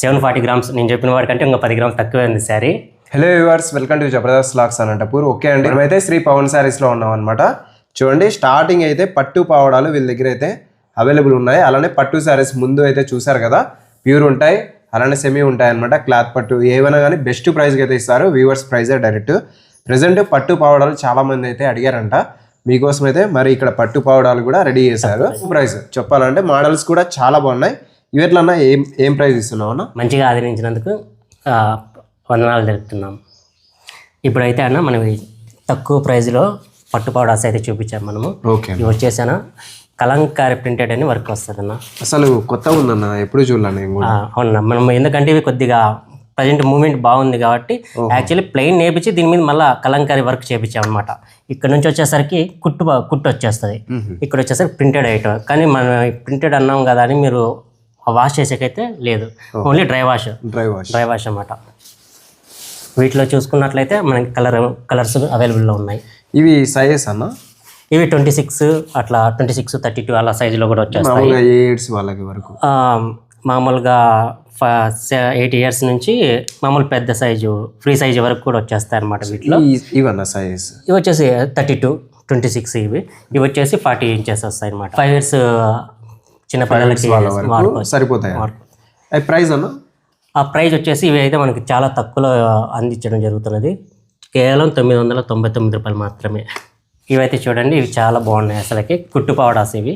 Seven forty grams నేను చెప్పిన వాడికంటే ఇంకా పది గ్రామ్స్ తక్కువే ఉంది sari. Hello viewers welcome to Jabardasth looks Anantapur okay అండి. మేమైతే శ్రీ పవన్ శారీస్లో ఉన్నాం అనమాట చూడండి స్టార్టింగ్ అయితే పట్టు పావడాలు వీళ్ళ దగ్గర అయితే అవైలబుల్ ఉన్నాయి. అలానే పట్టు శారీస్ ముందు అయితే చూసారు కదా ప్యూర్ ఉంటాయి. అలానే సెమీ ఉంటాయి అనమాట క్లాత్ పట్టు ఏవైనా కానీ బెస్ట్ ప్రైస్కి అయితే ఇస్తారు. వ్యూవర్స్ ప్రైజే డైరెక్ట్ ప్రజెంట్ పట్టు పావడాలు చాలా మంది అయితే అడిగారంట. మీకోసం అయితే మరి ఇక్కడ పట్టు పావడాలు కూడా రెడీ చేశారు. ప్రైస్ చెప్పాలంటే మోడల్స్ కూడా చాలా బాగున్నాయి. ఇవట్లన్నా ఏం ఏం ప్రైస్ ఇస్తున్నావు అన్న? మంచిగా ఆదరించినందుకు వందనాలు తెలుపుతున్నాం. ఇప్పుడైతే అన్న మనం ఈ తక్కువ ప్రైస్లో పట్టు పౌడర్స్ అయితే చూపించాం మనము. ఓకే ఇవి వచ్చేసాన కలంకారీ ప్రింటెడ్ అని వర్క్ వస్తుంది అన్న. అసలు కొత్తగా ఉందన్న ఎప్పుడు చూడలే నేను కూడా? అవునా మనం ఎందుకంటే ఇవి కొద్దిగా ప్రజెంట్ మూమెంట్ బాగుంది కాబట్టి యాక్చువల్లీ ప్లెయిన్ నేపించి దీని మీద మళ్ళీ కలంకారీ వర్క్ చేపించాం అనమాట ఇక్కడ నుంచి వచ్చేసరికి కుట్టు కుట్టు వచ్చేస్తుంది. ఇక్కడ వచ్చేసరికి ప్రింటెడ్ ఐటమ్. కానీ మనం ప్రింటెడ్ అన్నాం కదా అని మీరు వాష్ చేసేకైతే లేదు. Only dry wash. Dry wash. Dry wash అన్నమాట. వీటిలో చూసుకున్నట్లయితే మనకి కలర్ కలర్స్ అవైలబుల్లో ఉన్నాయి. ఇవి సైజెస్ అన్న? ఇవి ట్వంటీ సిక్స్ అట్లా ట్వంటీ సిక్స్ థర్టీ టూ అలా సైజులో కూడా వచ్చేస్తాయి. వాళ్ళకి వరకు? మామూలుగా ఎయిట్ ఇయర్స్ నుంచి మామూలు పెద్ద సైజు ఫ్రీ సైజు వరకు కూడా వచ్చేస్తాయి అనమాట వీటిలో. ఇవన్న సైజెస్ ఇవి వచ్చేసి థర్టీ టూ ట్వంటీ సిక్స్ ఇవి. ఇవి వచ్చేసి ఫార్టీ ఇంచెస్ వస్తాయి అనమాట ఫైవ్ ఇయర్స్ చిన్న పిల్లలకి సరిపోతాయి? ప్రైస్ అన్న? ఆ ప్రైస్ వచ్చేసి ఇవి అయితే మనకి చాలా తక్కువలో అందించడం జరుగుతున్నది. కేవలం తొమ్మిది వందల తొంభై తొమ్మిది రూపాయలు మాత్రమే. ఇవైతే చూడండి ఇవి చాలా బాగున్నాయి అసలుకి. కుట్టు పౌడాస్ ఇవి.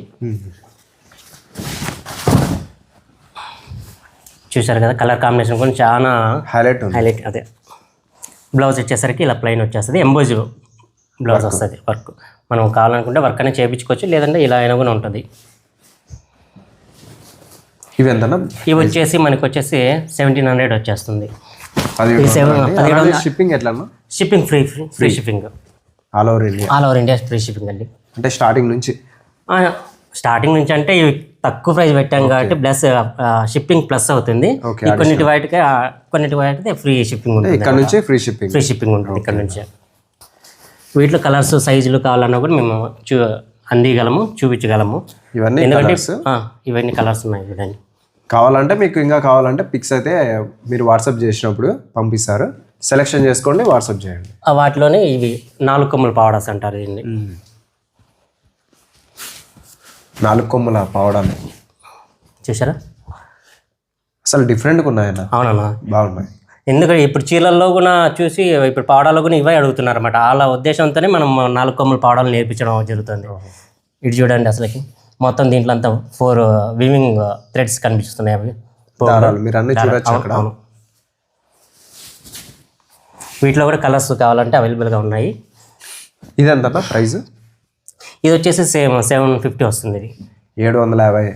చూశారు కదా కలర్ కాంబినేషన్ కూడా చాలా హైలైట్ హైలైట్ అదే. బ్లౌజ్ వచ్చేసరికి ఇలా ప్లెయిన్ వచ్చేస్తుంది. ఎంబోజ్ బ్లౌజ్ వస్తుంది వర్క్ మనం కావాలనుకుంటే వర్క్ అనేది చేయించుకోవచ్చు లేదంటే ఇలా అయినా కూడా ఉంటుంది. ఇవి ఎంతనా? ఇవి వచ్చేసి మనకి వచ్చేసి సెవెంటీన్ హండ్రెడ్ వచ్చేస్తుంది. షిప్పింగ్ ఎట్లా shipping free free shipping all over India all over India free shipping అండి. అంటే స్టార్టింగ్ నుంచి? స్టార్టింగ్ నుంచి అంటే ఇవి తక్కువ ప్రైస్ పెట్టాం కాబట్టి ప్లస్ షిప్పింగ్ ప్లస్ అవుతుంది. కొన్నిటి వాటికి కొన్నిటి వాటికి ఫ్రీ షిప్పింగ్ ఉంటుంది ఇక్కడ నుంచి ఫ్రీ షిప్పింగ్ ఫ్రీ షిప్పింగ్ ఉంటుంది ఇక్కడ నుంచి. వీటిలో కలర్స్ సైజులు కావాలన్నా కూడా మేము చూ అందిగలము చూపించగలము. ఇవన్నీ ఎందుకంటే ఇవన్నీ కలర్స్ ఉన్నాయి చూడండి. కావాలంటే మీకు ఇంకా కావాలంటే పిక్స్ అయితే మీరు వాట్సాప్ చేసినప్పుడు పంపిస్తారు. సెలెక్షన్ చేసుకోండి వాట్సాప్ చేయండి. ఆ, వాటిలోనే ఇవి నాలుగు కొమ్ముల పావడాస్ అంటారు దీన్ని నాలుగు కొమ్ముల పావడాలు. చూసారా అసలు డిఫరెంట్గా ఉన్నాయన్న. అవునన్నా. బాగున్నాయి. ఎందుకంటే ఇప్పుడు చీరల్లో కూడా చూసి ఇప్పుడు పావడాల్లో కూడా ఇవే అడుగుతున్నారు అనమాట వాళ్ళ ఉద్దేశంతోనే మనం నాలుగు కొమ్ముల పావడాలు నేర్పించడం జరుగుతుంది. ఇటు చూడండి అసలుకి. మొత్తం దీంట్లో అంతా ఫోర్ వివింగ్ థ్రెడ్స్ కనిపిస్తున్నాయి అవి. దారాలు మీరు అన్ని చూడొచ్చు అక్కడ. అవును వీటిలో కూడా కలర్స్ కావాలంటే అవైలబుల్గా ఉన్నాయి. ఇది ఎంతనా ప్రైస్? ఇది వచ్చేసి సేమ్ సెవెన్ ఫిఫ్టీ వస్తుంది ఇది. ఏడు వందల యాభై.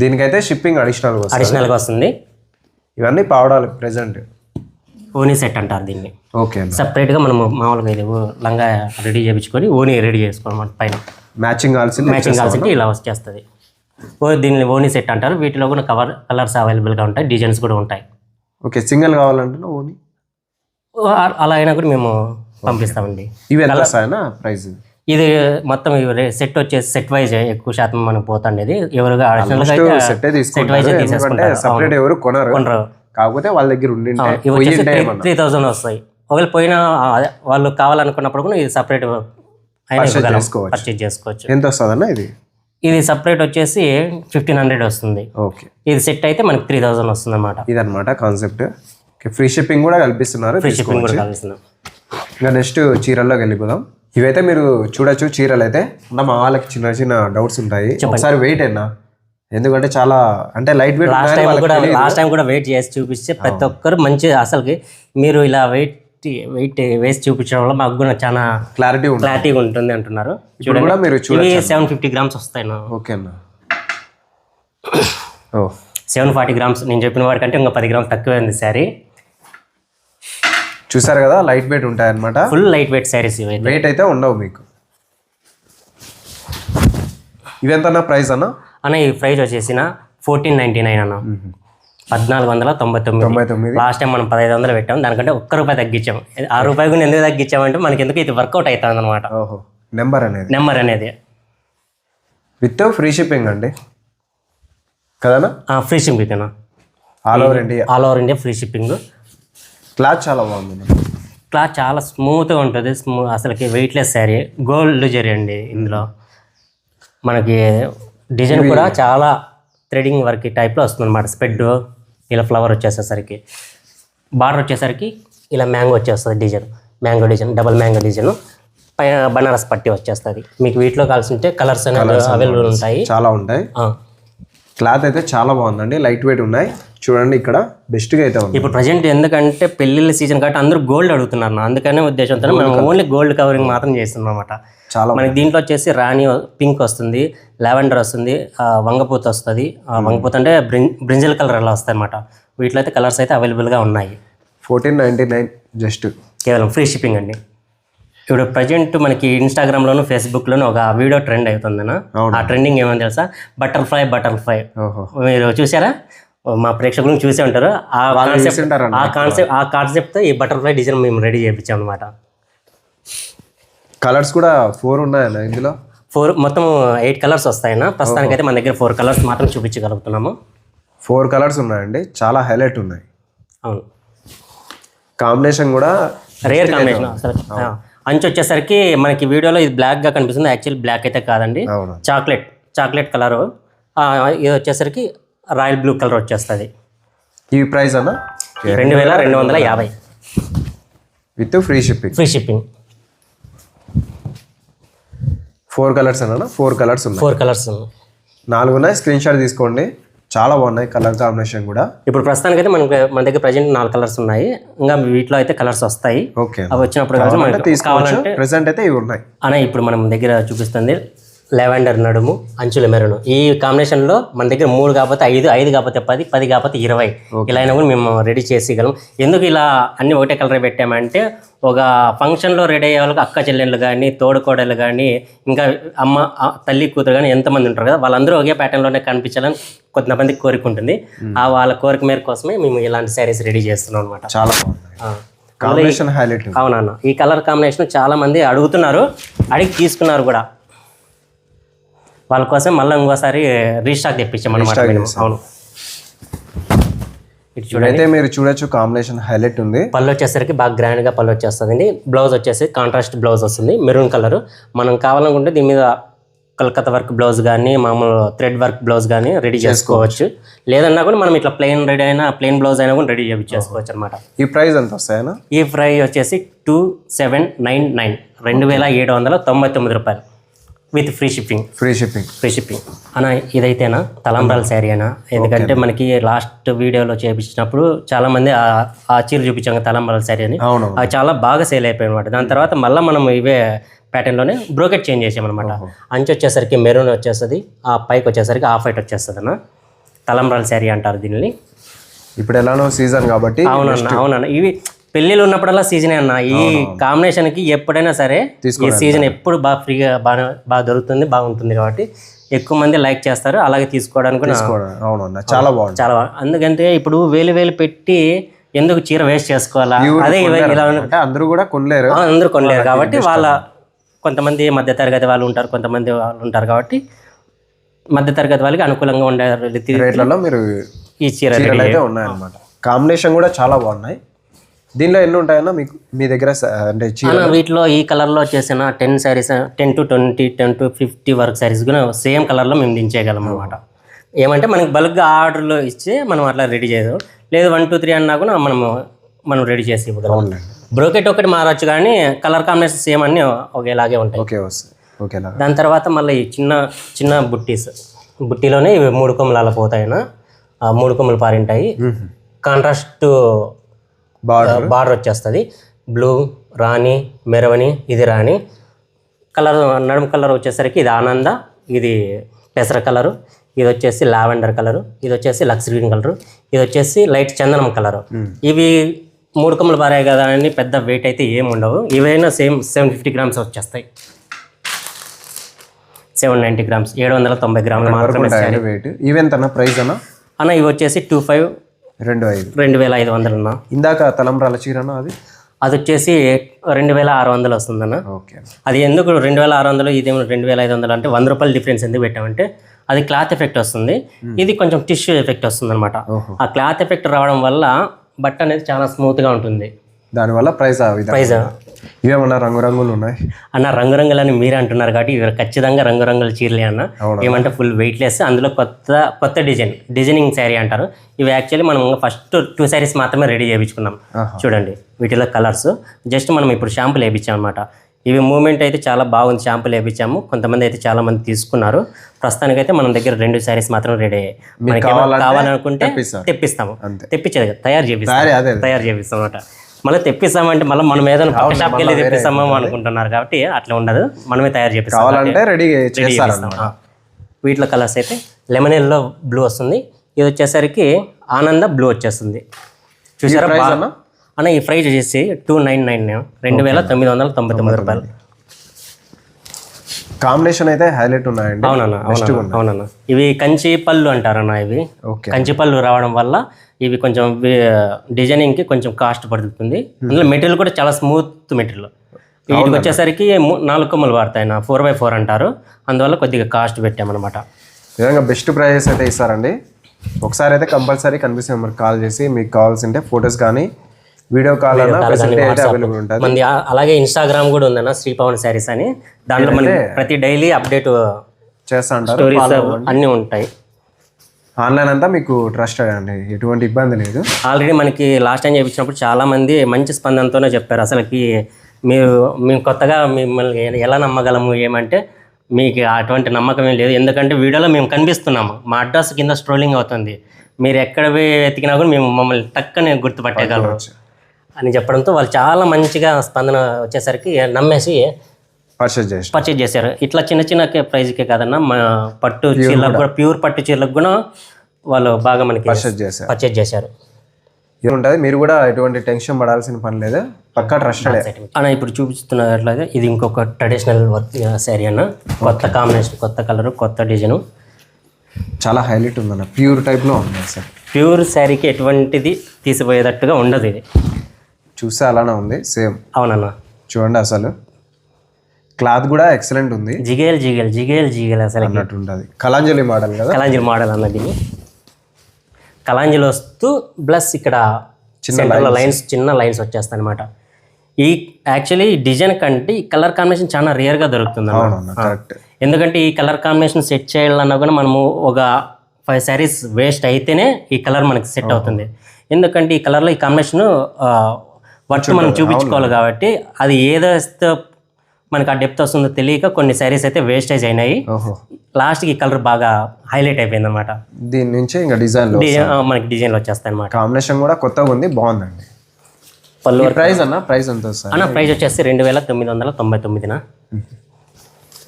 దీనికైతే షిప్పింగ్ అడిషనల్ అడిషనల్గా వస్తుంది. ఇవన్నీ పావడాలు ప్రెసెంట్ ఓనీ సెట్ అంటారు దీన్ని. ఓకే సపరేట్గా మనం మామూలుగా ఇది లంగా రెడీ చేయించుకొని ఓనీ రెడీ చేసుకోవాలి పైన. మ్యాచింగ్ కావాల్సింది మ్యాచింగ్ కావాల్సింటే ఇలా వచ్చేస్తుంది. దీన్ని ఓనీ సెట్ అంటారు. వీటిలో కూడా కవర్ కలర్స్ అవైలబుల్గా ఉంటాయి. డిజైన్స్ కూడా ఉంటాయి. ఓకే సింగిల్ కావాలంటే ఓన్లీ? ఓ ఆ- అలా అయినా కూడా మేము పంపిస్తామండి. ఇవి ప్రైస్ ఇది మొత్తం సెట్ వచ్చేసి సెట్ వైజ్ ఎక్కువ శాతం మనం పోతుండేది. ఎవరుగా సెట్ వైజ్ సపరేట్ ఎవరు కొనరు. కొనరు. కాకపోతే వాళ్ళ దగ్గర పోయింటే త్రీ థౌజండ్ వస్తాయి. ఒకవేళ పోయినా వాళ్ళు కావాలనుకున్నప్పుడు కూడా ఇది సపరేట్. పర్చేజ్ చేసుకోవచ్చు. ఎంత వస్తుందన్న ఇది? ఇది సపరేట్ వచ్చేసి ఫిఫ్టీన్ హండ్రెడ్ వస్తుంది. ఓకే ఇది సెట్ అయితే మనకి త్రీ థౌజండ్ వస్తుంది అనమాట ఇదన్నమాట కాన్సెప్ట్ ఓకే ఫ్రీ షిప్పింగ్ కూడా కల్పిస్తున్నారు ఫ్రీ షిప్పింగ్ కూడా కావాల్సిన ఇంకా నెక్స్ట్ చీరల్లోకి వెళ్ళిపోదాం. ఇవైతే మీరు చూడొచ్చు చీరలు అయితే అంటే మా వాళ్ళకి చిన్న చిన్న డౌట్స్ ఉంటాయి. ఒకసారి వెయిట్ అయినా ఎందుకంటే చాలా అంటే లైట్ వెయిట్ లాస్ట్ టైం కూడా లాస్ట్ టైం కూడా వెయిట్ చేసి చూపిస్తే ప్రతి ఒక్కరు మంచి అసలుకి మీరు ఇలా వెయిట్ వెయిట్ వేసి చూపించడం వల్ల మాకు కూడా చాలా క్లారిటీ ఉంటుంది. క్లారిటీగా ఉంటుంది అంటున్నారు. మీరు ఇవి సెవెన్ ఫిఫ్టీ గ్రామ్స్ వస్తాయి ఓకే అన్న. ఓ సెవెన్ ఫార్టీ గ్రామ్స్ నేను చెప్పిన వాడికంటే ఇంకా పది గ్రామ్స్ తక్కువే ఉంది శారీ. చూసారు కదా లైట్ వెయిట్ ఉంటాయి అనమాట ఫుల్ లైట్ వెయిట్ శారీస్ ఇవైతే వెయిట్ అయితే ఉండవు మీకు. ఇవెంతన్నా ప్రైస్ అన్న? అన్న ఈ ప్రైస్ వచ్చేసిన ఫోర్టీన్ నైన్టీ నైన్ అన్న పద్నాలుగు వందల తొంభై తొమ్మిది. తొంభై తొమ్మిది. లాస్ట్ టైం మనం పదహైదు వందలు పెట్టాం. దానికంటే ఒక్క రూపాయి తగ్గించాం. ఆ రూపాయి కూడా ఎందుకు తగ్గించామంటే మనకి ఎందుకు ఇది వర్కౌట్ అవుతుంది అనమాట ఓహో నెంబర్ అనేది. నెంబర్ అనేది. విత్ ఫ్రీ షిప్పింగ్ అండి? కదనా? ఫ్రీ షిప్పింగ్ అన్న all over India all over India free shipping cloth చాలా బాగుంది క్లాత్ చాలా స్మూత్గా ఉంటుంది. స్మూ అసలుకి వెయిట్లెస్ శారీ గోల్డ్ జరీ అండి ఇందులో. మనకి డిజైన్ కూడా చాలా థ్రెడింగ్ వర్క్ టైప్లో వస్తుంది అనమాట స్పెడ్ ఇలా ఫ్లవర్ వచ్చేసేసరికి. బార్డర్ వచ్చేసరికి ఇలా మ్యాంగో వచ్చేస్తుంది design. Mango design double mango design. పైన బనారస్ పట్టి వచ్చేస్తుంది. మీకు వీటిలో కావాల్సి ఉంటే కలర్స్ అనేవి అవైలబుల్ ఉంటాయి. చాలా ఉంటాయి. క్లాత్ అయితే చాలా బాగుందండి. లైట్ వెయిట్ ఉన్నాయి. చూడండి ఇక్కడ బెస్ట్గా అయితే ఉంది. ఇప్పుడు ప్రజెంట్ ఎందుకంటే పెళ్ళిళ్ళ సీజన్ కాబట్టి అందరూ గోల్డ్ అడుగుతున్నారు నా. అందుకనే ఉద్దేశంతో మనం ఓన్లీ గోల్డ్ కవరింగ్ మాత్రం చేస్తున్నాం అనమాట చాలా మనకి దీంట్లో వచ్చేసి రాణి పింక్ వస్తుంది లావెండర్ వస్తుంది వంగపూత వస్తుంది. ఆ, వంగపూత అంటే బ్రిం బ్రింజల్ కలర్ అలా వస్తాయి అనమాట వీటిలో అయితే కలర్స్ అయితే అవైలబుల్గా ఉన్నాయి. Fourteen ninety nine just. కేవలం ఫ్రీ షిప్పింగ్ అండి. ఇప్పుడు ప్రజెంట్ మనకి ఇన్స్టాగ్రామ్లోను ఫేస్బుక్లోను ఒక వీడియో ట్రెండ్ అవుతుందన్న అవును. ఆ ట్రెండింగ్ ఏమని తెలుసా? Butterfly butterfly. ఓహో. మీరు చూసారా? మా ప్రేక్షకులు చూసే ఉంటారు. ఆ కాన్సెప్ట్. ఆ కాన్సెప్ట్ ఆ కాన్సెప్ట్తో ఈ బటర్ఫ్లై డిజైన్ మేము రెడీ చేయించాం అనమాట కలర్స్ కూడా ఫోర్ ఉన్నాయన్న ఇందులో? ఫోర్ మొత్తం ఎయిట్ కలర్స్ వస్తాయన్న. ప్రస్తుతానికి అయితే మన దగ్గర ఫోర్ కలర్స్ మాత్రం చూపించగలుగుతున్నాము. ఫోర్ కలర్స్ ఉన్నాయండి. చాలా హైలైట్ ఉన్నాయి. అవును. కాంబినేషన్ కూడా రేర్ కాంబినేషన్ అంచు వచ్చేసరికి మనకి వీడియోలో ఇది బ్లాక్గా కనిపిస్తుంది. యాక్చువల్ బ్లాక్ అయితే కాదండి. చాక్లెట్ చాక్లెట్ కలర్ ఇది వచ్చేసరికి రాయల్ బ్లూ కలర్ వచ్చేస్తుంది. ఈ ప్రైస్ అన్న? రెండు వేల రెండు వందల యాభై. With free shipping free shipping four colours అన్న? ఫోర్ కలర్స్ ఫోర్ కలర్స్ నాలుగు ఉన్నాయి. స్క్రీన్ షాట్ తీసుకోండి. చాలా బాగున్నాయి కలర్ కాంబినేషన్ కూడా. ఇప్పుడు ప్రస్తుతానికి అయితే మనకి మన దగ్గర ప్రజెంట్ నాలుగు కలర్స్ ఉన్నాయి. ఇంకా వీటిలో అయితే కలర్స్ వస్తాయి. ఓకే. అవి వచ్చినప్పుడు కావాలంటే ప్రెసెంట్ అయితే ఇవి ఉన్నాయి. అనే ఇప్పుడు మనం దగ్గర చూపిస్తుంది. లెవెండర్ నడుము అంచుల మెరను. ఈ కాంబినేషన్లో మన దగ్గర మూడు కాకపోతే ఐదు ఐదు కాకపోతే పది పది కాకపోతే ఇరవై. ఇలా అయినా కూడా మేము రెడీ చేసేయగలం ఎందుకు ఇలా అన్ని ఒకటే కలర్ పెట్టామంటే ఒక ఫంక్షన్లో రెడీ అయ్యే వాళ్ళకి అక్క చెల్లెళ్ళు కానీ తోడుకోడలు కానీ ఇంకా అమ్మ తల్లి కూతురు కానీ ఎంతమంది ఉంటారు కదా వాళ్ళందరూ ఒకే ప్యాటర్న్లోనే కనిపించాలని కొంతమందికి కోరిక ఉంటుంది ఆ వాళ్ళ కోరిక మేర కోసమే మేము ఇలాంటి శారీస్ రెడీ చేస్తున్నాం అనమాట చాలా కాంబినేషన్ హైలైట్ అవునన్న. ఈ కలర్ కాంబినేషన్ చాలా మంది అడుగుతున్నారు అడిగి తీసుకున్నారు కూడా. వాళ్ళ కోసం మళ్ళీ ఇంకోసారి రీస్టాక్ తెప్పించాం అవును. ఇటు చూడండి. అయితే మీరు చూడొచ్చు కాంబినేషన్ హైలైట్ ఉంది. పళ్ళు వచ్చేసరికి బాగా గ్రాండ్గా పళ్ళు వచ్చేస్తుంది బ్లౌజ్ వచ్చేసి కాంట్రాస్ట్ బ్లౌజ్ వస్తుంది మెరూన్ కలర్ మనం కావాలనుకుంటే దీని మీద కలకత్తా వర్క్ బ్లౌజ్ కానీ మామూలు థ్రెడ్ వర్క్ బ్లౌజ్ కానీ రెడీ చేసుకోవచ్చు. లేదన్నా కూడా మనం ఇట్లా ప్లెయిన్ రెడీ అయినా ప్లెయిన్ బ్లౌజ్ అయినా కూడా రెడీ చేసుకోవచ్చు అనమాట ఈ ప్రైస్ ఎంత వస్తాయన్నా? ఈ ఫ్రై వచ్చేసి టూ సెవెన్ నైన్ నైన్ రెండు వేల ఏడు వందల తొంభై తొమ్మిది రూపాయలు. With free shipping. Free shipping free shipping అన్న ఇదైతేనా? తలంబ్రాల శారీ అన్న ఎందుకంటే మనకి లాస్ట్ వీడియోలో చేపించినప్పుడు చాలా మంది ఆ- చీర చూపించాం తలంబ్రాల శారీ అని. అవును అవి చాలా బాగా సేల్ అయిపోయాయి అనమాట దాని తర్వాత మళ్ళీ మనం ఇవే ప్యాటర్న్లోనే బ్రోకెట్ చేంజ్ చేసామన్నమాట అంచు వచ్చేసరికి మెరూన్ వచ్చేస్తుంది ఆ పైకి వచ్చేసరికి ఆఫ్ వైట్ వచ్చేస్తుంది అన్న. తలంబ్రాల శారీ అంటారు దీనిని. ఇప్పుడు ఎలానో సీజన్ కాబట్టి అవునన్న అవునన్న. ఇవి పెళ్ళిళ్ళు ఉన్నప్పుడల్లా సీజనే అన్న. ఈ కాంబినేషన్కి ఎప్పుడైనా సరే ఈ సీజన్ ఎప్పుడు బాగా ఫ్రీగా బాగా బాగా దొరుకుతుంది బాగుంటుంది కాబట్టి ఎక్కువ మంది లైక్ చేస్తారు. అలాగే తీసుకోవడానికి చాలా బాగుంది. చాలా అందుకంటే ఇప్పుడు వేలు వేలు పెట్టి ఎందుకు చీర వేస్ట్ చేసుకోవాలా? అదే ఇలా అందరూ కూడా కొనలేరు. అందరూ కొనలేరు కాబట్టి వాళ్ళ కొంతమంది మధ్య తరగతి వాళ్ళు ఉంటారు కొంతమంది వాళ్ళు ఉంటారు కాబట్టి మధ్య తరగతి వాళ్ళకి అనుకూలంగా ఉండే రేట్లలో మీరు ఈ చీర చీరలు అయితే ఉన్నాయన్నమాట. కాంబినేషన్ కూడా చాలా బాగున్నాయి. దీనిలో ఎన్ని ఉంటాయన్నా మీకు మీ దగ్గర అంటే వీటిలో ఈ కలర్లో వచ్చేసిన ten saris ten to twenty ten to fifty work saris కూడా సేమ్ కలర్లో మేము దించేయగలం అనమాట ఏమంటే మనకి బల్క్గా ఆర్డర్లో ఇచ్చి మనం అట్లా రెడీ చేయదు లేదు వన్ టూ త్రీ అన్నా కూడా మనము మనం రెడీ చేసి ఇవ్వగలం. బ్రోకెట్ ఒకటి మారచ్చు కానీ కలర్ కాంబినేషన్ సేమ్ అన్నీ ఒకేలాగే ఉంటాయి. ఓకే ఓకేనా దాని తర్వాత మళ్ళీ చిన్న చిన్న బుట్టీస్. బుట్టీలోనే ఇవి మూడు కొమ్మలు అలా పోతాయినా ఆ మూడు కొమ్మలు పారింటాయి. Contrast border. బార్డర్ వచ్చేస్తుంది. బ్లూ రాణి మెరవని ఇది రాణి. కలర్ నడుము కలర్ వచ్చేసరికి ఇది ఆనంద ఇది పెసర కలరు ఇది వచ్చేసి లావెండర్ కలరు ఇది వచ్చేసి లక్స్ గ్రీన్ కలరు ఇది వచ్చేసి లైట్ చందనం కలరు ఇవి మూడు కొమ్మలు పారాయి కదా అని పెద్ద వెయిట్ అయితే ఏమి ఉండవు. ఇవైనా సేమ్ సెవెన్ ఫిఫ్టీ గ్రామ్స్ వచ్చేస్తాయి. సెవెన్ నైంటీ గ్రామ్స్ ఏడు వందల తొంభై గ్రాములు మాత్రమే వెయిట్ ప్రైస్ అన్న? ఇవి వచ్చేసి టూ ఫైవ్ రెండు ఐదు. రెండు వేల ఐదు వందలు అన్న ఇందాక తలంబ్రాల చీరనా అది? అది వచ్చేసి రెండు వేల ఆరు వందలు వస్తుందన్న. ఓకే. అది ఎందుకు రెండు వేల ఆరు వందలు ఇదేమో రెండు వేల ఐదు వందలు అంటే వంద రూపాయలు డిఫరెన్స్ ఎందుకు పెట్టామంటే అది క్లాత్ ఎఫెక్ట్ వస్తుంది. ఇది కొంచెం టిష్యూ ఎఫెక్ట్ వస్తుంది అనమాట. ఆ క్లాత్ ఎఫెక్ట్ రావడం వల్ల బట్ట అనేది చాలా స్మూత్గా ఉంటుంది. దానివల్ల ప్రైస్ విధంగా. ప్రైస్ ఇవేమన్నా రంగురంగులు ఉన్నాయి? అన్న రంగురంగులని మీరే అంటున్నారు కాబట్టి ఇవి ఖచ్చితంగా రంగురంగుల చీరలే అన్న. ఏమంటే ఫుల్ వెయిట్లెస్ అందులో కొత్త కొత్త డిజైన్ డిజైనింగ్ శారీ అంటారు. ఇవి యాక్చువల్లీ మనం ఫస్ట్ టూ శారీస్ మాత్రమే రెడీ చేయించుకున్నాం. చూడండి వీటిలో కలర్స్ జస్ట్ మనం ఇప్పుడు షాంపులు వేయించాం అనమాట ఇవి మూమెంట్ అయితే చాలా బాగుంది షాంపులు వేయించాము కొంతమంది అయితే చాలా మంది తీసుకున్నారు. ప్రస్తుతానికైతే మన దగ్గర రెండు శారీస్ మాత్రం రెడీ అయ్యాయి. మనకి కావాలనుకుంటే. తెప్పిస్తాము. తెప్పించేది తయారు చేపిస్తాం. తయారు చేపిస్తాం అనమాట మళ్ళీ తెప్పిస్తామంటే మళ్ళీ మనం ఏదైనా షాప్కి వెళ్ళి తెప్పిస్తామో అనుకుంటున్నారు కాబట్టి అట్లా ఉండదు. మనమే తయారు చేపిస్తాం రెడీ. ఆ. వీటిలో కలర్స్ అయితే లెమన్ ఎల్లో బ్లూ వస్తుంది. ఇది వచ్చేసరికి ఆనంద బ్లూ వచ్చేస్తుంది. చూసారా? అన్నా? ఈ ప్రైస్ వచ్చేసి టూ నైన్ నైన్ రెండు వేల తొమ్మిది వందల తొంభై తొమ్మిది రూపాయలు. కాంబినేషన్ అయితే హైలైట్ ఉన్నాయండి. అవునన్న అవునన్న ఇవి కంచి పళ్ళు అంటారన్న ఇవి. కంచి పళ్ళు రావడం వల్ల ఇవి కొంచెం డిజైనింగ్కి కొంచెం కాస్ట్ పడుతుంది. అందులో మెటీరియల్ కూడా చాలా స్మూత్ మెటీరియల్. వీటికి వచ్చేసరికి నాలుగు కొమ్మలు వాడతాయి నా ఫోర్ బై ఫోర్ అంటారు. అందువల్ల కొద్దిగా కాస్ట్ పెట్టామన్నమాట. విధంగా బెస్ట్ ప్రైజెస్ అయితే ఇస్తారండి. ఒకసారి అయితే కంపల్సరీ కనిపిస్తుంది నెంబర్ కాల్ చేసి మీకు కావాల్సింటే ఫొటోస్ కానీ వీడియో కాల్ అవైలబుల్ ఉంటుంది. అలాగే ఇన్స్టాగ్రామ్ కూడా ఉందన్న శ్రీ పవన్ శారీస్ అని. దాంట్లో మనకి ప్రతి డైలీ అప్డేట్ చేస్తా అంటారు స్టోరీస్ అన్నీ ఉంటాయి. ఆన్లైన్ అంతా మీకు ట్రస్టెడ్ అండి ఎటువంటి ఇబ్బంది లేదు. ఆల్రెడీ మనకి లాస్ట్ టైం చేయించినప్పుడు చాలా మంది మంచి స్పందనతోనే చెప్పారు. అసలుకి మీరు మేము కొత్తగా మిమ్మల్ని ఎలా నమ్మగలము? ఏమంటే మీకు అటువంటి నమ్మకం ఏం లేదు. ఎందుకంటే వీడియోలో మేము కనిపిస్తున్నాము. మా అడ్రస్ కింద స్ట్రోలింగ్ అవుతుంది. మీరు ఎక్కడ వెతికినా కూడా మేము మమ్మల్ని టక్కనే గుర్తుపట్టగలరు అని చెప్పడంతో వాళ్ళు చాలా మంచిగా స్పందన వచ్చేసరికి నమ్మేసి పర్చేజ్ చేశారు. ఇట్లా చిన్న చిన్న ప్రైజ్కే కాదన్న మా పట్టు చీరలకు కూడా. ప్యూర్ పట్టు చీరలకు కూడా వాళ్ళు బాగా మనకి పర్చేస్ చేశారు. పర్చేజ్ చేశారు. ఇది ఉంటుంది. మీరు కూడా ఎటువంటి టెన్షన్ పడాల్సిన పని లేదు. పక్కా ట్రస్టెడ్ అన్న ఇప్పుడు చూపిస్తున్నట్లుగా ఇది ఇంకొక ట్రెడిషనల్ వర్క్ శారీ అన్న. కొత్త కాంబినేషన్ కొత్త కలర్ కొత్త డిజైన్ చాలా హైలైట్ ఉందన్న. ప్యూర్ టైప్లో ఉంది సార్. ప్యూర్ శారీకి ఎటువంటిది తీసిపోయేటట్టుగా ఉండదు ఇది. చూస్తే అలానే ఉంది. సేమ్ అవునన్న. చూడండి అసలు. క్లాత్ కూడా ఎక్సలెంట్ ఉంది. జిగేల్ జిగేల్ జిగేల్ జిగేల్ అసలు అన్నట్టు ఉంటుంది కలాంజలి మోడల్ కదా? కలాంజలి మోడల్ అన్నది కలాంజలి వస్తూ ప్లస్ ఇక్కడ సెంటర్లో లైన్స్ చిన్న లైన్స్ వచ్చేస్తాయి అనమాట ఈ యాక్చువల్లీ డిజైన్ కంటే ఈ కలర్ కాంబినేషన్ చాలా రేర్గా దొరుకుతుంది ఎందుకంటే ఈ కలర్ కాంబినేషన్ సెట్ చేయాలన్నా కూడా మనము ఒక ఫైవ్ శారీస్ వేస్ట్ అయితేనే ఈ కలర్ మనకి సెట్ అవుతుంది. ఎందుకంటే ఈ కలర్లో ఈ కాంబినేషన్ వర్క్ మనం చూపించుకోవాలి కాబట్టి అది ఏదైతే మనకి ఆ డెప్త్ వస్తుందో తెలియక కొన్ని శారీస్ అయితే వేస్టేజ్ అయినాయి. ఓహో. లాస్ట్కి ఈ కలర్ బాగా హైలైట్ అయిపోయింది అనమాట దీని నుంచి ఇంకా డిజైన్లో మనకి డిజైన్లు వచ్చేస్తాయి అనమాట కాంబినేషన్ కూడా కొత్తగా ఉంది బాగుందండి. పళ్ళు ప్రైస్ అన్న ప్రైస్ ఎంత వస్తుంది? అన్న ప్రైస్ వచ్చేసి రెండు వేల తొమ్మిది వందల తొంభై తొమ్మిదిన?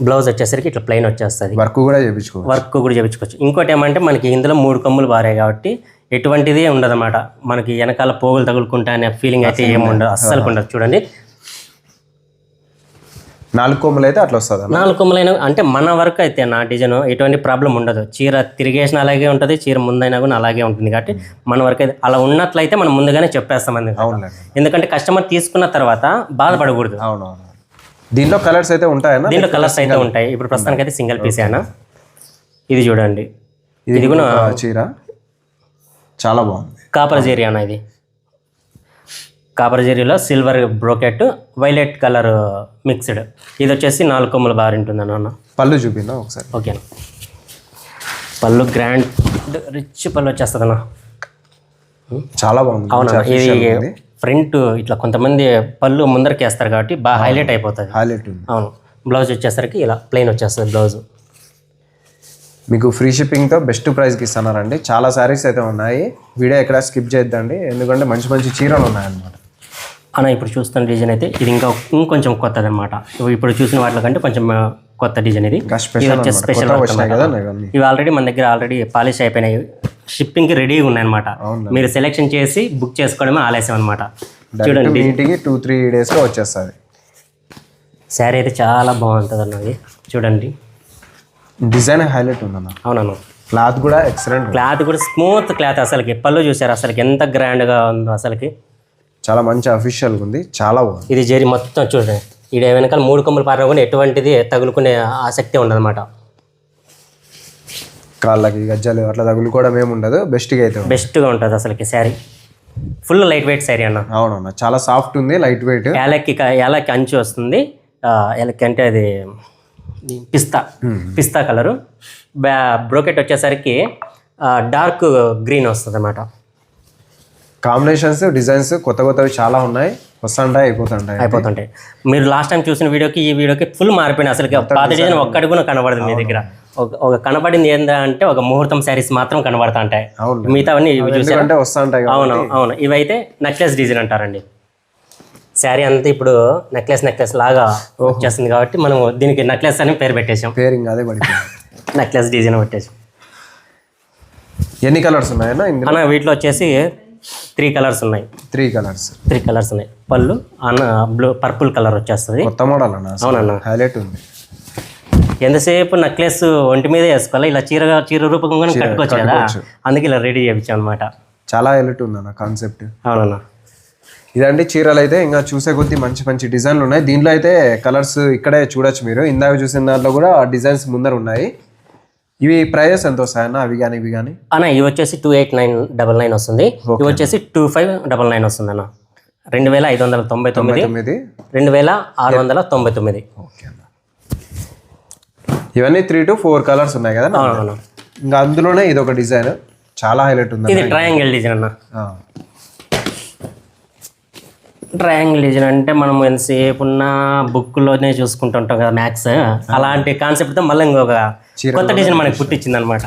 బ్లౌజ్ వచ్చేసరికి ఇట్లా ప్లెయిన్ వచ్చేస్తుంది. వర్క్ కూడా చేయించుకో వర్క్ కూడా చేయించుకోవచ్చు. ఇంకోటి ఏమంటే మనకి ఇందులో మూడు కొమ్ములు బారాయి కాబట్టి ఎటువంటిది ఉండదన్నమాట. మనకి వెనకాల పోగులు తగులుకుంటా అనే ఫీలింగ్ అయితే ఏమి ఉండదు. అస్సలు ఉండదు. చూడండి నాలుగు కొమ్మలు అయితే అట్లా వస్తుంది నాలుగు కొమ్ములైన అంటే మన వరకు అయితే నా డిజైన్ ఎటువంటి ప్రాబ్లం ఉండదు. చీర తిరిగేసిన అలాగే ఉంటుంది చీర ముందైనా కూడా అలాగే ఉంటుంది కాబట్టి మన వరకు అయితే అలా ఉన్నట్లయితే మనం ముందుగానే చెప్పేస్తాం అందుకు అవునులేండి. ఎందుకంటే కస్టమర్ తీసుకున్న తర్వాత బాధపడకూడదు. అవునవును. దీంట్లో కలర్స్ అయితే ఉంటాయన్నా దీంట్లో కలర్స్ అయితే ఉంటాయి. ఇప్పుడు ప్రస్తుతానికి అయితే సింగిల్ పీస్ అయినా ఇది చూడండి. ఇది కూడా చీర. చాలా బాగుంది. కాపర్ జెరీ అన్న ఇది. Copper జెరీలో silver brocade violet colour mixed. ఇది వచ్చేసి నాలుగు కొమ్ములు బాగా ఉంటుంది అన్న పళ్ళు చూపినా ఒకసారి? ఓకే పళ్ళు గ్రాండ్ రిచ్ పళ్ళు వచ్చేస్తుంది అన్న. చాలా బాగుంది. అవునా ఇది ఫ్రంట్ ఇట్లా కొంతమంది పళ్ళు ముందరికి వేస్తారు కాబట్టి బాగా హైలైట్ అయిపోతుంది. హైలైట్ అవును. బ్లౌజ్ వచ్చేసరికి ఇలా ప్లెయిన్ వచ్చేస్తుంది బ్లౌజ్. మీకు ఫ్రీ షిప్పింగ్తో బెస్ట్ ప్రైస్కి ఇస్తున్నారండి. చాలా శారీస్ అయితే ఉన్నాయి. వీడియో ఎక్కడ స్కిప్ చేద్దండి. ఎందుకంటే మంచి మంచి చీరలు ఉన్నాయన్నమాట. అన్న ఇప్పుడు చూస్తున్న డిజైన్ అయితే ఇది ఇంకా ఇంకొంచెం కొత్తది అనమాట ఇప్పుడు చూసిన వాటిలో కంటే కొంచెం కొత్త డిజైన్ ఇది. స్పెషల్ వచ్చేసి ఇవి ఆల్రెడీ మన దగ్గర ఆల్రెడీ పాలిష్ అయిపోయినాయి. షిప్పింగ్కి రెడీగా ఉన్నాయన్నమాట. మీరు సెలెక్షన్ చేసి బుక్ చేసుకోవడమే ఆలస్యం అనమాట ఇంటికి టూ త్రీ డేస్లో వచ్చేస్తుంది. శారీ అయితే చాలా బాగుంటుంది అన్నది చూడండి. డిజైన్ హైలైట్ ఉందన్న. అవునన్న క్లాత్ కూడా ఎక్సలెంట్ క్లాత్ కూడా స్మూత్ క్లాత్ అసలుకి. పళ్ళు చూసారు? అసలుకి ఎంత గ్రాండ్గా ఉందో అసలుకి. చాలా మంచి అఫీషియల్గా ఉంది. చాలా బాగుంది. ఇది జరి మొత్తం చూడండి. ఇది వెనకాల మూడు కొమ్మలు పారినా కూడా ఎటువంటిది తగులుకునే ఆసక్తి ఉండదన్నమాట. కాళ్ళకి గజ్జలు అట్లా తగులుకోవడం ఏమి ఉండదు. బెస్ట్గా అయితే. బెస్ట్గా ఉంటుంది అసలుకి sari. Full light weight sari అన్న. అవునన్నా చాలా సాఫ్ట్ ఉంది లైట్ వెయిట్ యాలక్కి క- యాలక్కి అంచు వస్తుంది. ఆ, యాలక్కి అంటే అది పిస్తా. పిస్తా కలరు. బ్రోకెట్ వచ్చేసరికి డార్క్ గ్రీన్ వస్తుంది అన్నమాట కాంబినేషన్స్ డిజైన్స్ కొత్త కొత్తవి చాలా ఉన్నాయి. వస్తుంటాయి అయిపోతుంటాయి. అయిపోతుంటాయి. మీరు లాస్ట్ టైం చూసిన వీడియోకి ఈ వీడియోకి ఫుల్ మారిపోయినాయి. అసలు పాత డిజైన్ ఒక్కటి కూడా కనబడదు మీ దగ్గర. ఒక కనబడింది ఏంటంటే ఒక ముహూర్తం శారీస్ మాత్రం కనబడతా ఉంటాయి. మిగతావన్నీ ఎందుకంటే వస్తుంటాయి అవును అవును. ఇవైతే నెక్లెస్ డిజైన్ అంటారండి. శారీ అంతా ఇప్పుడు నెక్లెస్ నెక్లెస్ లాగా వచ్చేస్తుంది కాబట్టి మనం దీనికి నెక్లెస్ అని పేరు పెట్టేసాం పేరింగ్ అదే పడిపోయింది. నెక్లెస్ డిజైన్ పెట్టేసాం ఎన్ని కలర్స్ ఉన్నాయన్నా వీటిలో వచ్చేసి త్రీ కలర్స్ ఉన్నాయి. Three colours. త్రీ కలర్స్ ఉన్నాయి. పళ్ళు అన్న బ్లూ పర్పుల్ కలర్ వచ్చేస్తుంది. కొత్త మోడల్ అన్న అవునన్న. హైలైట్ ఉంది. ఎంతసేపు నెక్లెస్ ఒంటి మీదే వేసుకోవాలి? ఇలా చీరగా చీర రూపంగా కట్టుకోవచ్చు కదా? అందుకే ఇలా రెడీ చేయించాం అనమాట చాలా హైలైట్ ఉంది అన్న కాన్సెప్ట్. అవునన్నా. ఇదండి చీరలు అయితే ఇంకా చూసే కొద్దీ మంచి మంచి డిజైన్లు ఉన్నాయి. దీంట్లో అయితే కలర్స్ ఇక్కడే చూడొచ్చు మీరు. ఇందాక చూసిన దాంట్లో కూడా డిజైన్స్ ముందర ఉన్నాయి. ఇవి ప్రైజెస్ ఎంత వస్తాయన్న అవి కానీ ఇవి కానీ అన్న ఇవి వచ్చేసి two eight nine double nine వస్తుంది. ఇవి వచ్చేసి టూ ఫైవ్ డబల్ నైన్ వస్తుంది అన్న రెండు వేల ఐదు వందల తొంభై తొమ్మిది తొమ్మిది. రెండు వేల ఆరు వందల తొంభై తొమ్మిది. ఓకే అన్న. ఇవన్నీ త్రీ టు ఫోర్ కలర్స్ ఉన్నాయి కదా ఇంకా అందులోనే ఇది ఒక డిజైన్. చాలా హైలైట్ ఉంది ఇది ట్రయాంగిల్ డిజైన్ అన్న. ఆ, ట్రయాంగిల్ డిజైన్ అంటే మనం ఎంతసేపు ఉన్న బుక్లోనే చూసుకుంటుంటాం కదా మ్యాథ్స్ అలాంటి కాన్సెప్ట్తో మళ్ళీ ఇంకొక కొత్త డిజైన్ మనకి పుట్టించింది అనమాట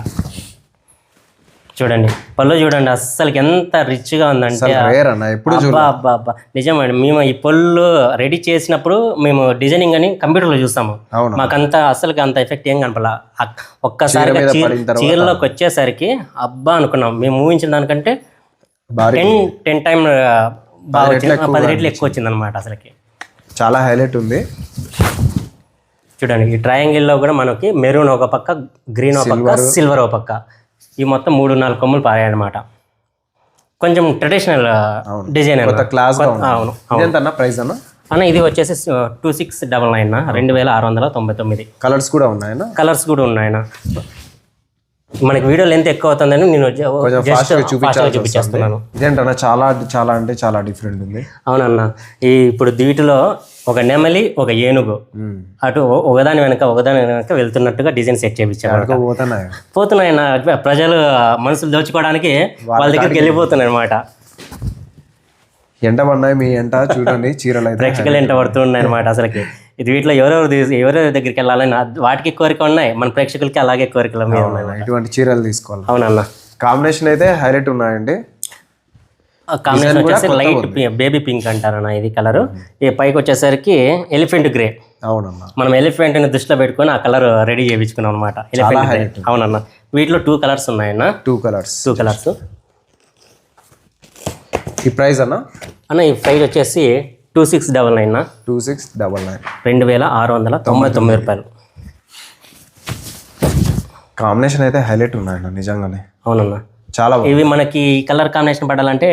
చూడండి పళ్ళు చూడండి అస్సలకి ఎంత రిచ్గా ఉందంటే అబ్బా అబ్బా అబ్బా నిజమండి మేము ఈ పళ్ళు రెడీ చేసినప్పుడు మేము డిజైనింగ్ అని కంప్యూటర్లో చూస్తాము మాకంత అసలుకి అంత ఎఫెక్ట్ ఏం కనపల తర్వాత- చీరలోకి వచ్చేసరికి అబ్బా అనుకున్నాం. మేము ఊహించిన దానికంటే టెన్ టెన్ టైం పది రెట్లు ఎక్కువ వచ్చింది అనమాట అసలుకి. చాలా హైలైట్ ఉంది. చూడండి ఈ ట్రయాంగిల్లో కూడా మనకి మెరూన్ ఒక పక్క గ్రీన్ ఒక పక్క సిల్వర్. ఒక పక్క. ఈ మొత్తం మూడు నాలుగు కొమ్ములు పారాయి అనమాట కొంచెం ట్రెడిషనల్ డిజైన్ క్లాస్ అవును అన్న ప్రైస్ అన్న? అన్న ఇది వచ్చేసి టూ సిక్స్ డబల్ నైన్ రెండు వేల ఆరు వందల తొంభై తొమ్మిది. కలర్స్ కూడా ఉన్నాయన్న? కలర్స్ కూడా ఉన్నాయన్న. మనకి వీడియో లెంత్ ఎక్కువ అవుతుందని నేను జస్ట్ ఫాస్ట్గా చూపించేస్తున్నాను. ఇదేంటన్నా చాలా చాలా అంటే చాలా డిఫరెంట్ ఉంది. అవునన్న. ఈ ఇప్పుడు వీటిలో ఒక నెమలి ఒక ఏనుగు. అటు ఒకదాని వెనక ఒకదాని వెనక వెళ్తున్నట్టుగా డిజైన్ సెట్ చేయించారు పోతున్నాయి? పోతున్నాయి ప్రజలు మనసులు దోచుకోవడానికి వాళ్ళ దగ్గరికి వెళ్ళిపోతున్నాయి అనమాట ఎంట పడినాయి మీ ఎంట? చూడండి చీరలు ప్రేక్షకులు ఎంట పడుతున్నాయి అనమాట అసలుకి. ఇది వీటిలో ఎవరెవరు ఎవరెవరి దగ్గరికి వెళ్ళాలని వాటికి కోరిక ఉన్నాయి. మన ప్రేక్షకులకి అలాగే కోరికలు ఇటువంటి చీరలు తీసుకోవాలి. అవునన్న. కాంబినేషన్ అయితే హైలైట్ ఉన్నాయండి. కాంబినేషన్ వచ్చేసి లైట్ బేబీ పింక్ అంటారన్న ఇది కలర్. ఈ పైకి వచ్చేసరికి ఎలిఫెంట్ గ్రే. అవునన్నా. మనం ఎలిఫెంట్ని దృష్టిలో పెట్టుకొని ఆ కలర్ రెడీ చేయించుకున్నాం అనమాట ఎలిఫెంట్ అవునన్న. వీటిలో టూ కలర్స్ ఉన్నాయన్న. Two colours. Two colours. ఈ ప్రైస్ అన్న? అన్న ఈ ప్రైస్ వచ్చేసి two six double nine? Two six double nine. రెండు వేల ఆరు వందల తొంభై తొమ్మిది రూపాయలు. కాంబినేషన్ అయితే హైలైట్ ఉన్నాయన్న నిజంగానే. అవునన్న. చాలా ఇవి మనకి కలర్ కాంబినేషన్ పడాలంటే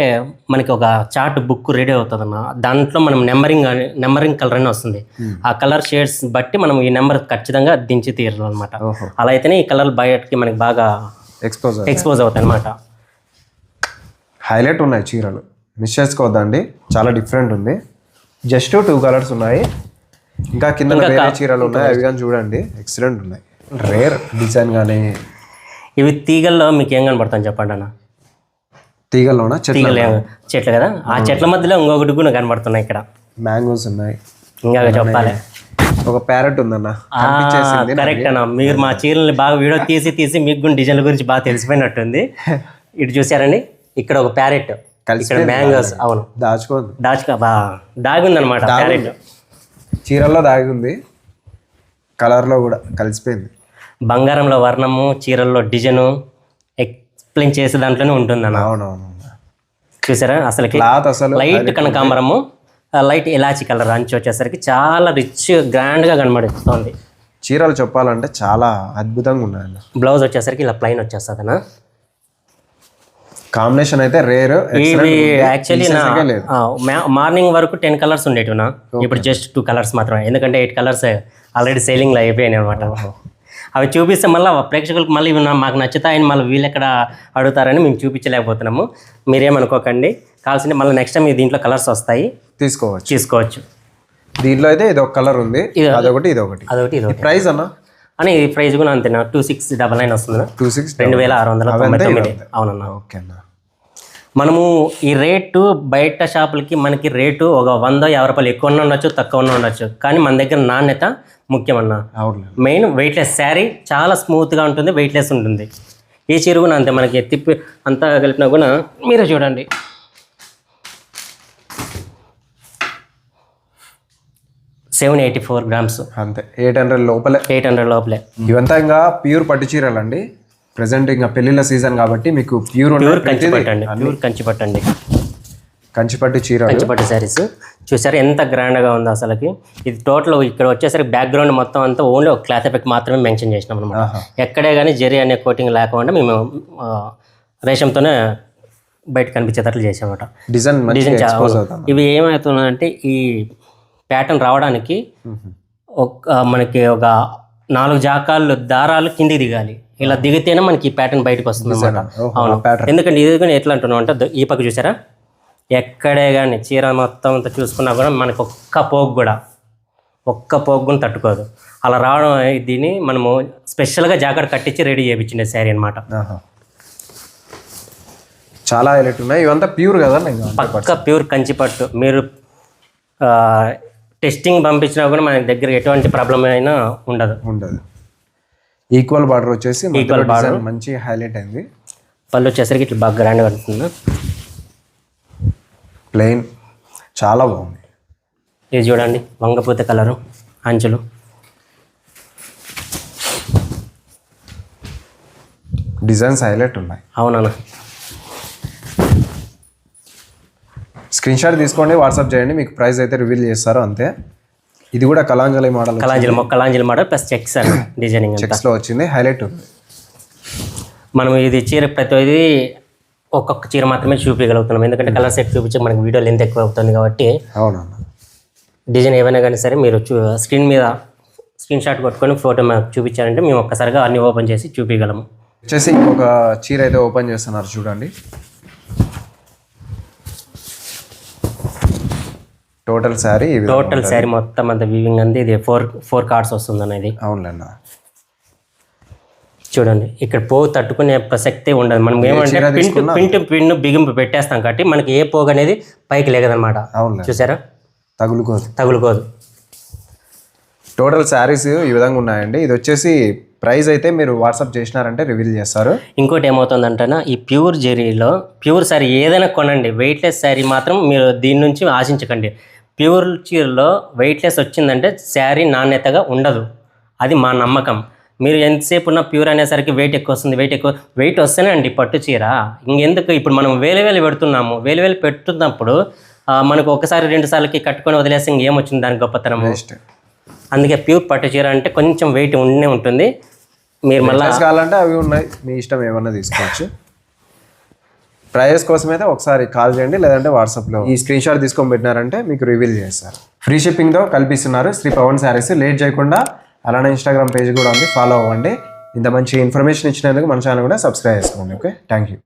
మనకి ఒక చార్ట్ బుక్ రెడీ అవుతుంది అన్న దాంట్లో మనం నెంబరింగ్ నెంబరింగ్ కలర్ అని వస్తుంది. ఆ కలర్ షేడ్స్ బట్టి మనం ఈ నెంబర్ ఖచ్చితంగా దించి తీరాలి అనమాట ఓహో. అలా అయితేనే ఈ కలర్ బయటకి మనకి బాగా ఎక్స్పోజర్ ఎక్స్పోజ్ అవుతాయి అనమాట హైలైట్ ఉన్నాయి చీరలు. మిస్ చేసుకోవద్దండి. చాలా డిఫరెంట్ ఉంది. జస్ట్ టూ కలర్స్ ఉన్నాయి. ఇంకా కింద వేరే చీరలు ఉన్నాయి. అవి కానీ చూడండి. ఎక్సలెంట్ ఉన్నాయి. రేర్ డిజైన్ కానీ ఇవి తీగల్లో మీకు ఏం కనబడుతుంది చెప్పండి అన్న? తీగల్లోన? చెట్లు చెట్లు కదా? ఆ చెట్ల మధ్యలో ఇంకొకటి కూడా కనబడుతున్నాయి ఇక్కడ. మ్యాంగోస్ ఉన్నాయి. ఇంకా చెప్పాలి. ఒక ప్యారెట్ ఉందన్న. కరెక్ట్ అన్న. మీరు మా చీరల్ని బాగా వీడియో తీసి తీసి మీకు కూడా డిజైన్ల గురించి బాగా తెలిసిపోయినట్టుంది. ఇటు చూసారండి ఇక్కడ ఒక ప్యారెట్ మ్యాంగోస్ అవును. దాచుకోండి దాచుక బా దాగుందనమాట ప్యారెట్ చీరల్లో దాగి ఉంది కలర్లో కూడా కలిసిపోయింది. బంగారంలో వర్ణము చీరల్లో డిజైను ఎక్స్ప్లెయిన్ చేసే దాంట్లోనే ఉంటుందన్న. అవునవును. చూసారా? అసలుకి క్లాత్ అసలు లైట్ కనకాంబరము లైట్ ఇలాచి కలర్ అంచు వచ్చేసరికి చాలా రిచ్ గ్రాండ్గా కనబడుతుంది. చీరలు చెప్పాలంటే చాలా అద్భుతంగా ఉన్నాయన్న బ్లౌజ్ వచ్చేసరికి ఇలా ప్లెయిన్ వచ్చేస్తుంది అన్న కాంబినేషన్ అయితే రేర్ ఇవి యాక్చువల్లీ నా మార్నింగ్ వరకు టెన్ కలర్స్ ఉండేటివి నా. ఇప్పుడు జస్ట్ టూ కలర్స్ మాత్రమే. ఎందుకంటే ఎయిట్ కలర్స్ ఆల్రెడీ సేలింగ్లో అయిపోయాయి అనమాట అవి చూపిస్తే మళ్ళీ ప్రేక్షకులకు మళ్ళీ ఇవి మాకు నచ్చుతాయని మళ్ళీ వీళ్ళు ఎక్కడ అడుగుతారని మేము చూపించలేకపోతున్నాము. మీరేమనుకోకండి. కావాల్సింటే మళ్ళీ నెక్స్ట్ టైం దీంట్లో కలర్స్ వస్తాయి. తీసుకోవచ్చు. తీసుకోవచ్చు. దీంట్లో అయితే ఇది ఒక కలర్ ఉంది. అదొకటి ఇది ఒకటి. అదొకటి ఇది ప్రైస్ అన్న? అని ఈ ప్రైస్ కూడా అంతేనా? టూ సిక్స్ డబల్ నైన్ వస్తుంది? టూ సిక్స్ రెండు వేల ఆరు వందల తొంభై తొమ్మిది. అవునన్నా. ఓకే అన్న. మనము ఈ రేటు బయట షాపులకి మనకి రేటు ఒక వంద యాభై రూపాయలు ఎక్కువ ఉండొచ్చు తక్కువ ఉండొచ్చు. కానీ మన దగ్గర నాణ్యత ముఖ్యమన్న. అవును మెయిన్ వెయిట్లెస్ శారీ చాలా స్మూత్గా ఉంటుంది వెయిట్లెస్ ఉంటుంది. ఈ చీర కూడా అంతే మనకి తిప్పి అంతా కలిపినా కూడా మీరే చూడండి. సెవెన్ ఎయిటీ ఫోర్ గ్రామ్స్ అంతే. ఎయిట్ హండ్రెడ్ లోపలే. ఎయిట్ హండ్రెడ్ లోపలే. ఇవంతా ఇంకా ప్యూర్ పట్టు చీరలు ప్రెసెంట్ ఇంకా పెళ్ళిళ్ళ సీజన్ కాబట్టి మీకు ప్యూర్ కంచి పట్టండి. ప్యూర్ కంచి పట్టండి. కంచిపట్టు చీరలు. కంచిపట్టు శారీస్ చూసారా ఎంత గ్రాండ్గా ఉందో అసలుకి. ఇది టోటల్ ఇక్కడ వచ్చేసరికి బ్యాక్గ్రౌండ్ మొత్తం అంతా ఓన్లీ ఒక క్లాత్ ఎఫెక్ట్ మాత్రమే మెన్షన్ చేసినాం అనమాట. ఎక్కడే కానీ జెరీ అనే కోటింగ్ లేకుండా మేము రేషంతోనే బయట కనిపించేటట్లు చేసామన్నమాట డిజైన్ డిజైన్ ఇవి ఏమవుతుందంటే ఈ ప్యాటర్న్ రావడానికి ఒక మనకి ఒక నాలుగు జాకాలు దారాలు కిందికి దిగాలి. ఇలా దిగితేనే మనకి ఈ ప్యాటర్న్ బయటకు వస్తుంది అనమాట అవును. ప్యాటర్న్ ఎందుకంటే ఇది కూడా ఎట్లా అంటున్నాం అంటే ఈ పక్క చూసారా? ఎక్కడే కానీ చీర మొత్తం అంతా చూసుకున్నా కూడా మనకి ఒక్క పోగు కూడా ఒక్క పోగు కూడా తట్టుకోదు. అలా రావడం దీన్ని మనము స్పెషల్గా జాకెట్ కట్టించి రెడీ చేయించిండే శారీ అనమాట చాలా హైలైట్ ఉన్నాయి. ఇవంతా ప్యూర్ కదా పక్క ప్యూర్ కంచిపట్టు మీరు టెస్టింగ్ పంపించినా కూడా మన దగ్గర ఎటువంటి ప్రాబ్లం అయినా ఉండదు. ఉండదు. ఈక్వల్ బార్డర్ వచ్చేసి మధ్యలో డిజైన్ మంచి హైలైట్ అయింది. పళ్ళు వచ్చేసరికి ఇట్లా బాగా గ్రాండ్గా ఉంటుంది ప్లెయిన్ చాలా బాగుంది. ఇది చూడండి వంగపూత కలరు అంచులు. డిజైన్స్ హైలైట్ ఉన్నాయి. అవునన్న. స్క్రీన్ షాట్ తీసుకోండి వాట్సాప్ చేయండి మీకు ప్రైస్ అయితే రివీల్ చేస్తారు అంతే. ఇది కూడా Kalanjali model Kalanjali Kalanjali model plus checks అండి డిజైనింగ్ చెక్స్లో వచ్చింది. హైలైట్ ఉంది. మనం ఇది చీర ప్రతిది ఒక్కొక్క చీర మాత్రమే చూపించగలుగుతున్నాం ఎందుకంటే కలర్ సెట్ చూపించి మనకి వీడియో లెంత్ ఎక్కువ అవుతుంది కాబట్టి అవునన్న డిజైన్ ఏమైనా కానీ సరే మీరు చూ స్క్రీన్ మీద స్క్రీన్ షాట్ కొట్టుకొని ఫోటో మాకు చూపించారంటే మేము ఒక్కసారిగా అన్ని ఓపెన్ చేసి చూపించగలము వచ్చేసి ఇంకొక చీర అయితే ఓపెన్ చేస్తున్నారు చూడండి. టోటల్ శారీ టోటల్ శారీ మొత్తం అంత వీవింగ్ అంది. ఇది ఫోర్ ఫోర్ కార్డ్స్ వస్తుంది అన్న ఇది అవునులేండి చూడండి ఇక్కడ పోగు తట్టుకునే ప్రసక్తే ఉండదు. మనం ఏమంటే పింటు పింటు పిన్ను బిగింపు పెట్టేస్తాం కాబట్టి మనకి ఏ పోగు అనేది పైకి లేదనమాట చూసారా? తగులుకోదు. తగులుకోదు. టోటల్ శారీస్ ఈ విధంగా ఉన్నాయండి. ఇది వచ్చేసి ప్రైస్ అయితే మీరు వాట్సాప్ చేసినారంటే రివీల్ చేస్తారు. ఇంకోటి ఏమవుతుందంటేనా ఈ ప్యూర్ జెరీలో ప్యూర్ శారీ ఏదైనా కొనండి. వెయిట్లెస్ శారీ మాత్రం మీరు దీని నుంచి ఆశించకండి. ప్యూర్ చీరలో వెయిట్లెస్ వచ్చిందంటే శారీ నాణ్యతగా ఉండదు. అది మా నమ్మకం. మీరు ఎంతసేపు ఉన్న ప్యూర్ అనేసరికి వెయిట్ ఎక్కువ వస్తుంది వెయిట్ ఎక్కువ వెయిట్ వస్తేనే అండి పట్టు చీర. ఇంకెందుకు? ఇప్పుడు మనం వేలు వేలు పెడుతున్నాము. వేలు వేలు పెడుతున్నప్పుడు ఆ, మనకు ఒకసారి రెండు సార్లకి కట్టుకొని వదిలేసి ఇంకేమొచ్చింది దాని గొప్పతనము? నెక్స్ట్ అందుకే ప్యూర్ పట్టు చీర అంటే కొంచెం వెయిట్ ఉండే ఉంటుంది. మీరు మళ్ళీ కావాలంటే అవి ఉన్నాయి. మీ ఇష్టం ఏమన్నా తీసుకోవచ్చు. ప్రైజెస్ కోసం అయితే ఒకసారి కాల్ చేయండి లేదంటే వాట్సాప్లో ఈ స్క్రీన్ షాట్ తీసుకొని పెట్టినారంటే మీకు రివీల్ చేస్తారు. ఫ్రీ షిప్పింగ్తో కల్పిస్తున్నారు శ్రీ పవన్ శారీస్. లేట్ చేయకుండా అలానే ఇన్స్టాగ్రామ్ పేజ్ కూడా ఉంది ఫాలో అవ్వండి. ఇంత మంచి ఇన్ఫర్మేషన్ ఇచ్చినందుకు మన ఛానల్ కూడా సబ్స్క్రైబ్ చేసుకోండి ఓకే థ్యాంక్ యూ